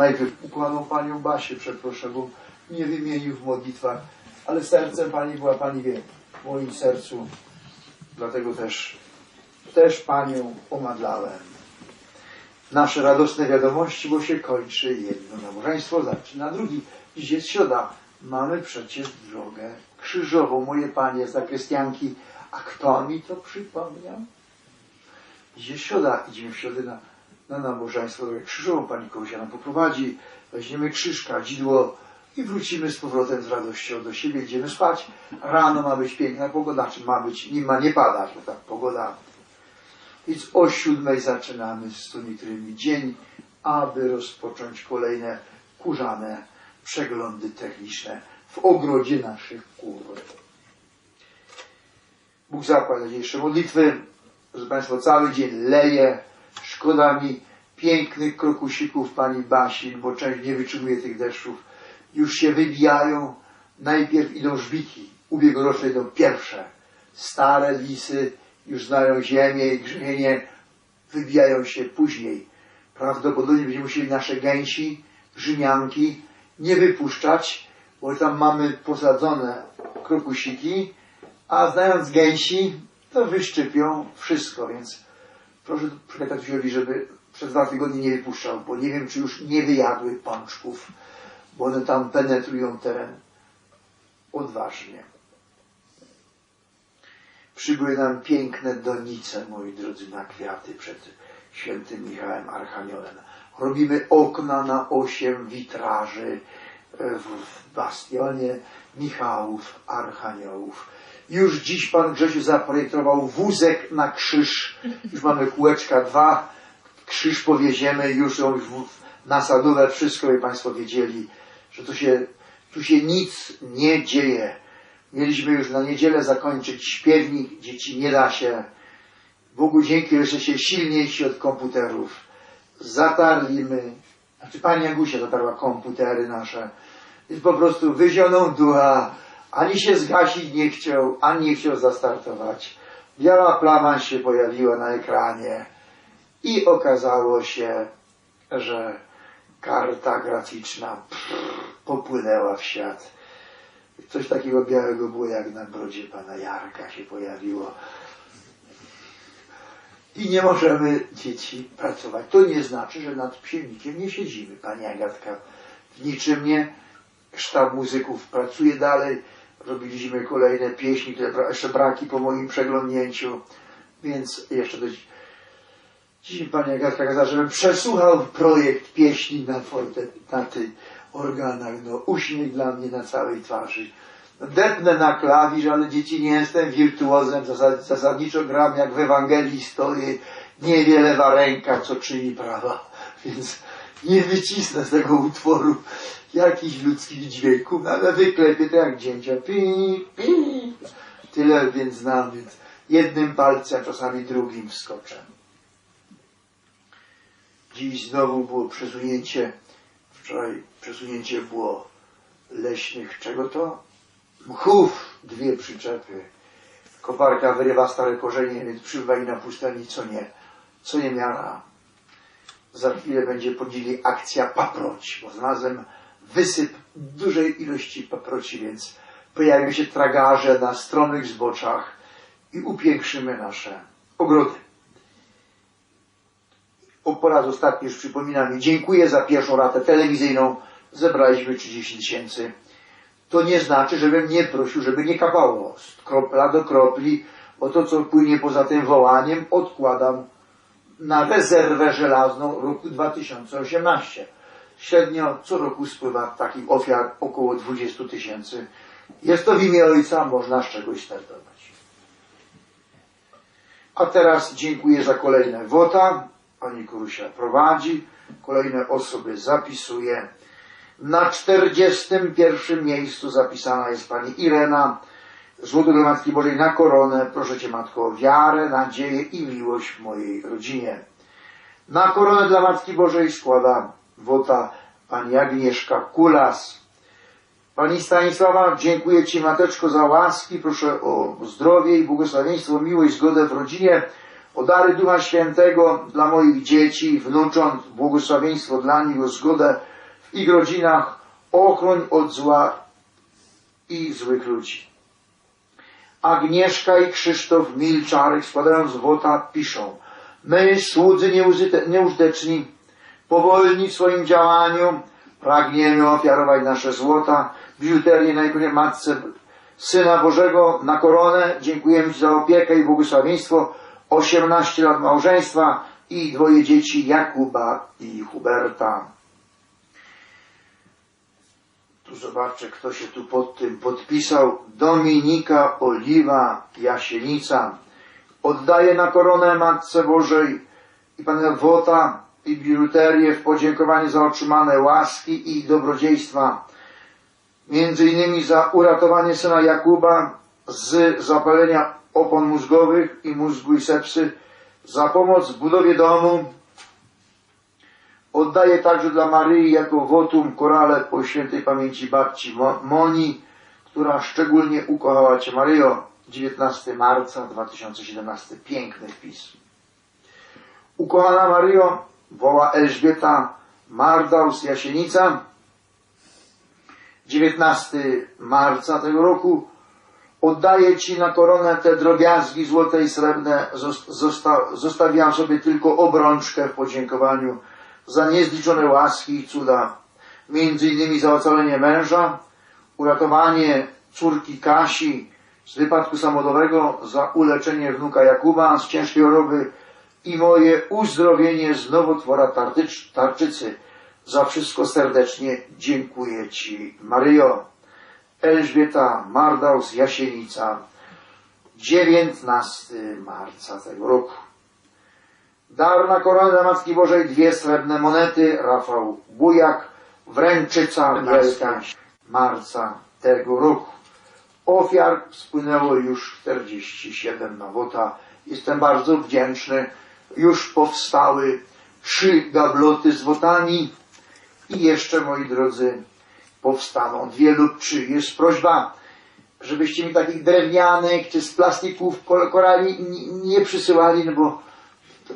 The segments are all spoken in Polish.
najpierw ukłonął Panią Basię, przeproszę, bo nie wymienił w modlitwach, ale sercem Pani była, Pani wie, w moim sercu. Dlatego też, też Panią omadlałem. Nasze radosne wiadomości, bo się kończy jedno nabożeństwo, zaczyna drugi. Dziś jest środa. Mamy przecież drogę krzyżową, moje Panie, zakrystianki. A kto mi to przypomniał? Dziś jest środa, idziemy w środę na, na nabożeństwo drogę krzyżową. Pani Kołusia nam poprowadzi, weźmiemy krzyż, kadzidło i wrócimy z powrotem z radością do siebie, idziemy spać. Rano ma być piękna pogoda, czy ma być, nie ma nie padać, bo tak pogoda. Więc o siódmej zaczynamy z tunitrymi dzień, aby rozpocząć kolejne kurzane przeglądy techniczne w ogrodzie naszych kur. Bóg zapłać za dzisiejsze modlitwy. Proszę Państwa, cały dzień leje. Szkoda mi pięknych krokusików Pani Basi, bo część nie wytrzymuje tych deszczów. Już się wybijają. Najpierw idą żbiki. Ubiegłoroczne idą pierwsze. Stare lisy już znają ziemię i grzmienie. Wybijają się później. Prawdopodobnie będziemy musieli nasze gęsi, grzymianki nie wypuszczać, bo tam mamy posadzone krokusiki, a znając gęsi, to wyszczypią wszystko, więc proszę przekazać Józiowi, żeby przez dwa tygodnie nie wypuszczał, bo nie wiem, czy już nie wyjadły pączków, bo one tam penetrują teren odważnie. Przybyły nam piękne donice, moi drodzy, na kwiaty przed świętym Michałem Archaniołem. Robimy okna na osiem witraży e, w w bastionie Michałów Archaniołów. Już dziś Pan Grzesiu zaprojektował wózek na krzyż. Już mamy kółeczka dwa. Krzyż powieziemy, już już nasadowe, wszystko, by Państwo wiedzieli, że tu się, tu się nic nie dzieje. Mieliśmy już na niedzielę zakończyć śpiewnik, dzieci nie da się. Bogu dzięki, że jesteście silniejsi od komputerów. Zatarli my, znaczy Pani Agusia zatarła komputery nasze. Więc po prostu wyzioną ducha, ani się zgasić nie chciał, ani nie chciał zastartować. Biała plama się pojawiła na ekranie i okazało się, że karta graficzna popłynęła w świat. Coś takiego białego było jak na brodzie pana Jarka się pojawiło. I nie możemy dzieci pracować. To nie znaczy, że nad psiennikiem nie siedzimy, pani Agatka. W niczym nie. Sztab muzyków pracuje dalej. Robiliśmy kolejne pieśni, które jeszcze braki po moim przeglądnięciu. Więc jeszcze do dzi- Dziś pani Agatka kazała, żebym przesłuchał projekt pieśni na na tych organach. No, uśmiech dla mnie na całej twarzy. Depnę na klawisz, ale dzieci nie jestem wirtuozem. Zasad, zasadniczo gram jak w Ewangelii stoję. Niewiele wa ręka, co czyni prawa. Więc nie wycisnę z tego utworu jakichś ludzkich dźwięków, ale wyklepię to jak dzięcia. Pi, pi. Tyle więc znam, więc jednym palcem, czasami drugim wskoczę. Dziś znowu było przesunięcie, wczoraj przesunięcie było leśnych, czego to? Mchów, dwie przyczepy. Koparka wyrywa stare korzenie, więc i na pustyni, co nie, co nie miara. Za chwilę będzie po dzieli akcja paproć, bo znalazłem wysyp dużej ilości paproci, więc pojawią się tragarze na stromych zboczach i upiększymy nasze ogrody. O, po raz ostatni już przypominam, dziękuję za pierwszą ratę telewizyjną. Zebraliśmy 30 tysięcy. To nie znaczy, żebym nie prosił, żeby nie kapało z kropla do kropli, bo to, co płynie poza tym wołaniem, odkładam na rezerwę żelazną roku 2018. Średnio co roku spływa takich ofiar około 20 tysięcy. Jest to w imię Ojca, można z czegoś startować. A teraz dziękuję za kolejne wota. Pani Kurusia prowadzi, kolejne osoby zapisuje. Na 41 miejscu zapisana jest pani Irena. Złoto dla Matki Bożej na koronę. Proszę Cię Matko o wiarę, nadzieję i miłość w mojej rodzinie. Na koronę dla Matki Bożej składa wota pani Agnieszka Kulas. Pani Stanisława, dziękuję Ci Mateczko za łaski. Proszę o zdrowie i błogosławieństwo, miłość, zgodę w rodzinie. O dary Ducha Świętego dla moich dzieci, wnucząt, błogosławieństwo dla nich, o zgodę w ich rodzinach, ochroń od zła i złych ludzi. Agnieszka i Krzysztof Milczarek składają złota piszą My, słudzy nieużyte- nieużyteczni, powolni w swoim działaniu, pragniemy ofiarować nasze złota, biżuterię na ikonie Matce Syna Bożego na koronę. Dziękujemy Ci za opiekę i błogosławieństwo. 18 lat małżeństwa i dwoje dzieci Jakuba i Huberta. Tu zobaczcie, kto się tu pod tym podpisał. Dominika Oliwa Jasienica. Oddaje na koronę Matce Bożej i Pana Wota i biżuterię w podziękowaniu za otrzymane łaski i dobrodziejstwa. Między innymi za uratowanie syna Jakuba z zapalenia opon mózgowych i mózgu i sepsy, za pomoc w budowie domu. Oddaję także dla Maryi jako wotum korale po świętej pamięci babci Mo- Moni, która szczególnie ukochała Cię Maryjo. 19 marca 2017. Piękny wpis. Ukochana Maryjo, woła Elżbieta Mardaus Jasienica. 19 marca tego roku oddaję Ci na koronę te drobiazgi złote i srebrne. Zos- Zosta- zostawiłam sobie tylko obrączkę w podziękowaniu za niezliczone łaski i cuda. Między innymi za ocalenie męża, uratowanie córki Kasi z wypadku samochodowego, za uleczenie wnuka Jakuba z ciężkiej choroby i moje uzdrowienie z nowotwora tarczycy. Za wszystko serdecznie dziękuję Ci, Maryjo. Elżbieta Mardaus Jasienica, 19 marca tego roku. Dar na koronę Matki Bożej, dwie srebrne monety, Rafał Bujak, Wręczyca Wielka, marca tego roku. Ofiar spłynęło już 47 na wota. Jestem bardzo wdzięczny. Już powstały trzy gabloty z wotami i jeszcze, moi drodzy, powstaną dwie lub trzy. Jest prośba, żebyście mi takich drewnianych czy z plastików korali nie, przysyłali, no bo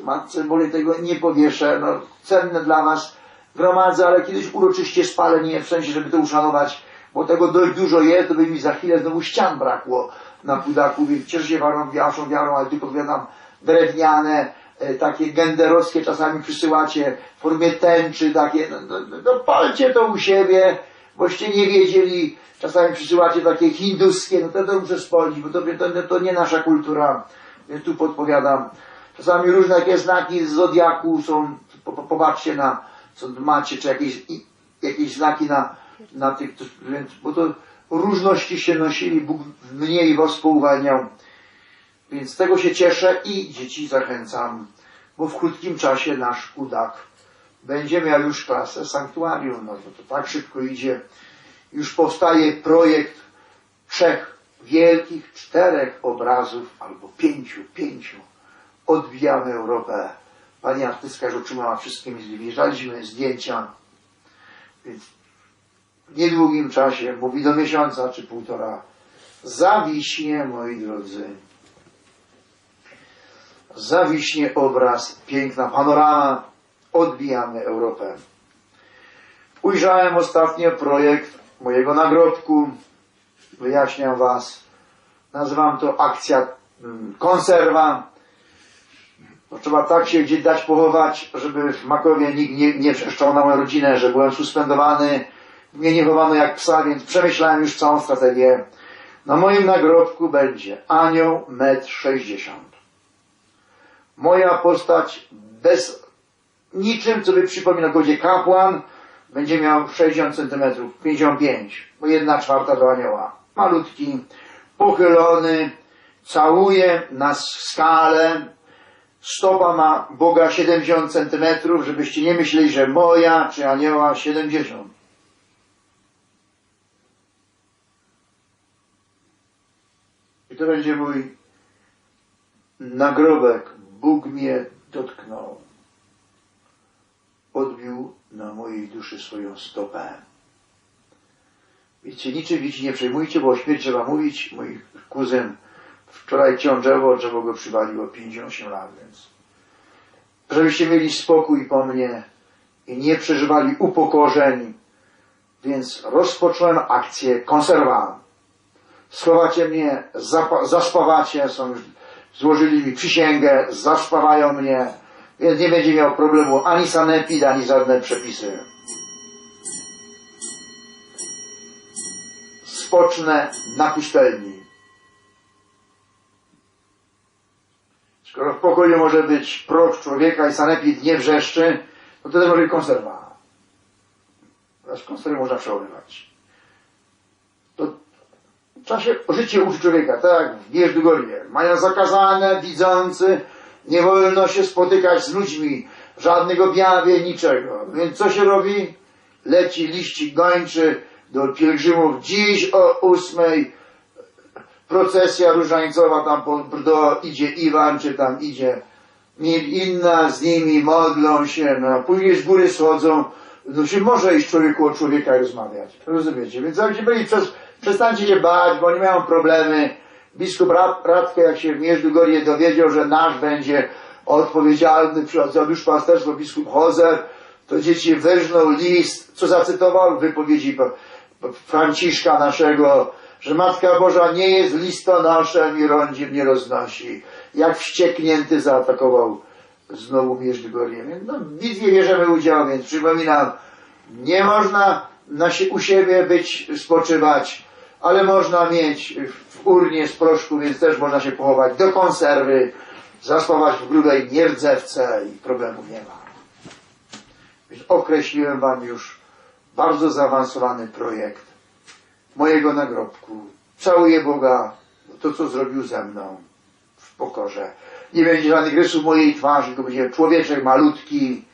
matce Bożej tego nie powieszę. No, cenne dla was gromadzę, ale kiedyś uroczyście spalę, nie w sensie, żeby to uszanować, bo tego dość dużo jest, to by mi za chwilę znowu ścian brakło na pudaku, więc cieszę się waszą, waszą wiarą, ale tu powiadam drewniane, takie genderowskie czasami przysyłacie w formie tęczy, takie, no, no, no, no palcie to u siebie, boście nie wiedzieli, czasami przysyłacie takie hinduskie, no to, to muszę spolić, bo to, to, to nie nasza kultura, więc tu podpowiadam. Czasami różne takie znaki z Zodiaku są, po, po, popatrzcie na, co macie, czy jakieś, i, jakieś znaki na, na tych, więc, bo to różności się nosili, Bóg mnie i was pouwalniał. Więc z tego się cieszę i dzieci zachęcam, bo w krótkim czasie nasz kudak będzie miał już klasę sanktuarium. No to, to tak szybko idzie. Już powstaje projekt trzech wielkich, czterech obrazów, albo pięciu, pięciu. Odbijamy Europę. Pani artystka otrzymała wszystkim, wjeżdżaliśmy zdjęcia, więc w niedługim czasie, mówi do miesiąca czy półtora, zawiśnie, moi drodzy, zawiśnie obraz, piękna panorama, odbijamy Europę. Ujrzałem ostatnio projekt mojego nagrobku, wyjaśniam Was, nazywam to akcja mm, konserwa. Trzeba tak się gdzieś dać pochować, żeby w Makowie nikt nie, nie przeszczał na moją rodzinę, że byłem suspendowany, mnie nie chowano jak psa, więc przemyślałem już całą strategię. Na moim nagrobku będzie anioł metr sześćdziesiąt. Moja postać bez niczym, co by przypominał godzie kapłan, będzie miał 60 cm, 55, bo jedna czwarta do anioła. Malutki, pochylony, całuje na skalę, stopa ma Boga 70 cm, żebyście nie myśleli, że moja czy anioła 70. I to będzie mój nagrobek. Bóg mnie dotknął. Odbił na mojej duszy swoją stopę. Wiecie, niczym widzicie, nie przejmujcie, bo o śmierci trzeba mówić. Mój kuzyn wczoraj ciążeło, drzewo go przywaliło 58 lat, więc żebyście mieli spokój po mnie i nie przeżywali upokorzeń, Więc rozpocząłem akcję konserwa. Schowacie mnie, zaspawacie, są już, złożyli mi przysięgę, zaspawają mnie, więc nie będzie miał problemu ani sanepid, ani żadne przepisy. Spocznę na pustelni. Skoro w pokoju może być proch człowieka i sanepid nie wrzeszczy, no to też może być konserwa. Teraz konserwy można przechowywać. Się życie uczy człowieka, tak jak w Bierzdugorie. Mają zakazane, widzący, nie wolno się spotykać z ludźmi, żadnego objawie, niczego. Więc co się robi? Leci liścik gończy do pielgrzymów dziś o ósmej procesja różańcowa tam po Brdo idzie Iwan, czy tam idzie inna z nimi, modlą się, no, później z góry schodzą, no się może iść człowieku od człowieka i rozmawiać, rozumiecie? Więc jakbyście byli, przez, przestańcie się bać, bo oni mają problemy. Biskup Rad, Radke, jak się w Mierzdugorie dowiedział, że nasz będzie odpowiedzialny za duszpasterstwo, biskup Hozer, to dzieci wyżnął list, co zacytował w wypowiedzi Franciszka naszego, że Matka Boża nie jest listonoszem i rądziem nie roznosi. Jak wścieknięty zaatakował znowu Mierzygorje. Więc No, w bitwie bierzemy udział, więc przypominam, nie można na u siebie być, spoczywać, ale można mieć w urnie z proszku, więc też można się pochować do konserwy, zaspawać w grubej nierdzewce i problemów nie ma. Więc określiłem Wam już bardzo zaawansowany projekt mojego nagrobku. Całuję Boga to, co zrobił ze mną w pokorze. Nie będzie żadnych rysów mojej twarzy, tylko będzie człowieczek malutki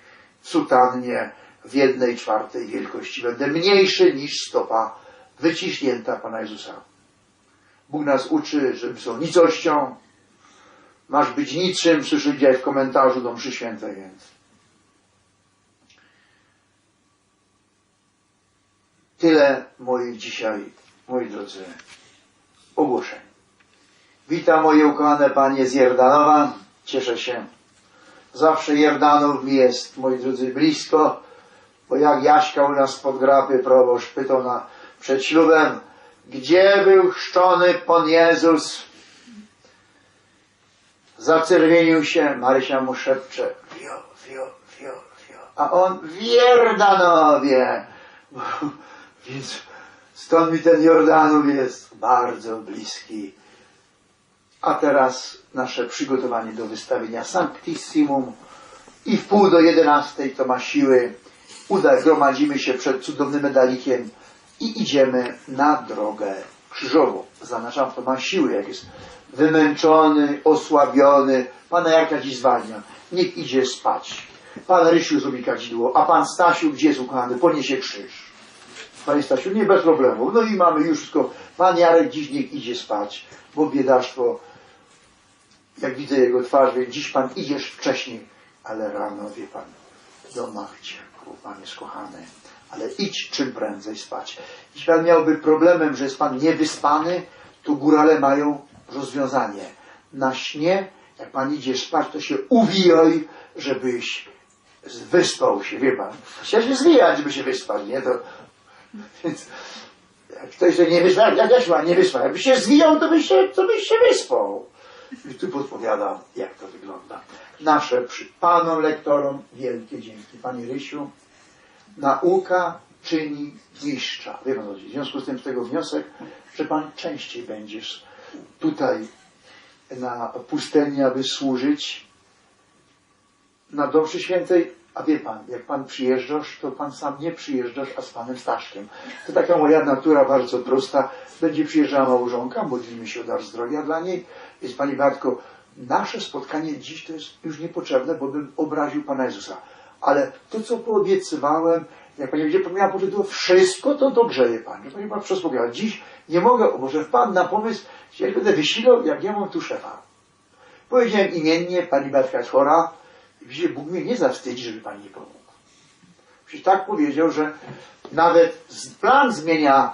w sutannie w jednej czwartej wielkości. Będę mniejszy niż stopa wyciśnięta Pana Jezusa. Bóg nas uczy, że są nicością. Masz być niczym, słyszy dzisiaj w komentarzu do mszy świętej, więc Tyle moich dzisiaj, moi drodzy, ogłoszeń. Witam moje ukochane panie z Jerdanowa. Cieszę się. Zawsze Jerdanów mi jest, moi drodzy, blisko, bo jak Jaśka u nas pod grapy proboszcz pytał na, przed ślubem, gdzie był chrzczony Pan Jezus? Zaczerwienił się, Marysia mu szepcze, wio, wio, wio, wio. A on w Jerdanowie. Więc stąd mi ten Jordanów jest bardzo bliski. A teraz nasze przygotowanie do wystawienia Sanctissimum i w pół do jedenastej to ma siły. Uda, gromadzimy się przed cudownym medalikiem i idziemy na drogę krzyżową. Zaznaczam, to ma siły, jak jest wymęczony, osłabiony. Pana Jarka dziś zwalnia. Niech idzie spać. Pan Rysiu zrobi kadzidło, a pan Stasiu, gdzie jest ukochany, poniesie krzyż. Panie Stasiu, nie bez problemu. No i mamy już wszystko. Pan Jarek dziś niech idzie spać, bo biedactwo, jak widzę jego twarz, więc dziś Pan idziesz wcześniej, ale rano, wie Pan, w domach ciepło, Pan jest kochany, ale idź czym prędzej spać. Jeśli Pan miałby problemem, że jest Pan niewyspany, to górale mają rozwiązanie. Na śnie, jak Pan idzie spać, to się uwijaj, żebyś wyspał się, wie Pan. Chciał się zwijać, żeby się wyspać, nie? To więc jak ktoś się nie wyspał, jak ja się nie wyspał, jakbyś się zwijał, to byś się, to byś się wyspał. I tu podpowiadam, jak to wygląda. Nasze przy panom lektorom wielkie dzięki. Panie Rysiu, nauka czyni mistrza. W związku z tym z tego wniosek, że pan częściej będziesz tutaj na pustyni, aby służyć na Mszy Świętej, a wie pan, jak pan przyjeżdżasz, to pan sam nie przyjeżdżasz, a z panem Staszkiem. To taka moja natura bardzo prosta. Będzie przyjeżdżała małżonka, modlimy się o dar zdrowia dla niej. Więc pani Bartko, nasze spotkanie dziś to jest już niepotrzebne, bo bym obraził Pana Jezusa. Ale to, co poobiecywałem, jak Pani będzie poczuć, to wszystko to dogrzeje Pani. Pani ma przespowiadać. Dziś nie mogę, może wpadł na pomysł, że ja będę wysilał, jak ja mam tu szefa. Powiedziałem imiennie, Pani Bartka jest chora, widzicie, Bóg mnie nie zawstydzi, żeby Pani nie pomógł. Przecież tak powiedział, że nawet plan zmienia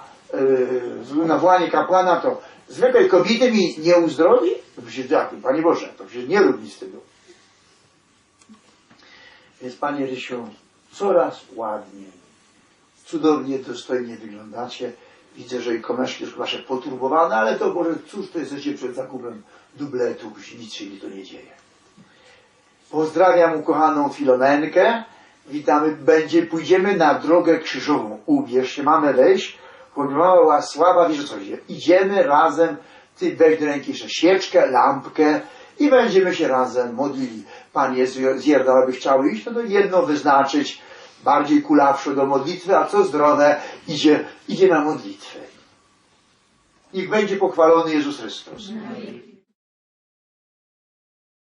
yy, nawołanie kapłana, to zwykłej kobiety mi nie uzdrowi? To przecież Panie Boże, to przecież nie rób nic z tego. Więc Panie Rysiu, coraz ładniej, Cudownie, dostojnie wyglądacie. Widzę, że i komeszki już wasze poturbowane, ale to może cóż to jesteście przed zakupem dubletów, nic się mi to nie dzieje. Pozdrawiam ukochaną Filomenkę. Witamy, będzie, pójdziemy na drogę krzyżową. Ubierz się, mamy wejść. Ponieważ Łasława, wiesz o co idzie. Idziemy razem, ty weź do ręki jeszcze świeczkę, lampkę i będziemy się razem modlili. Pan jest zjerdał, aby chciały iść, no to jedno wyznaczyć, bardziej kulawsze do modlitwy, a co zdrowe idzie, idzie na modlitwę. Niech będzie pochwalony Jezus Chrystus.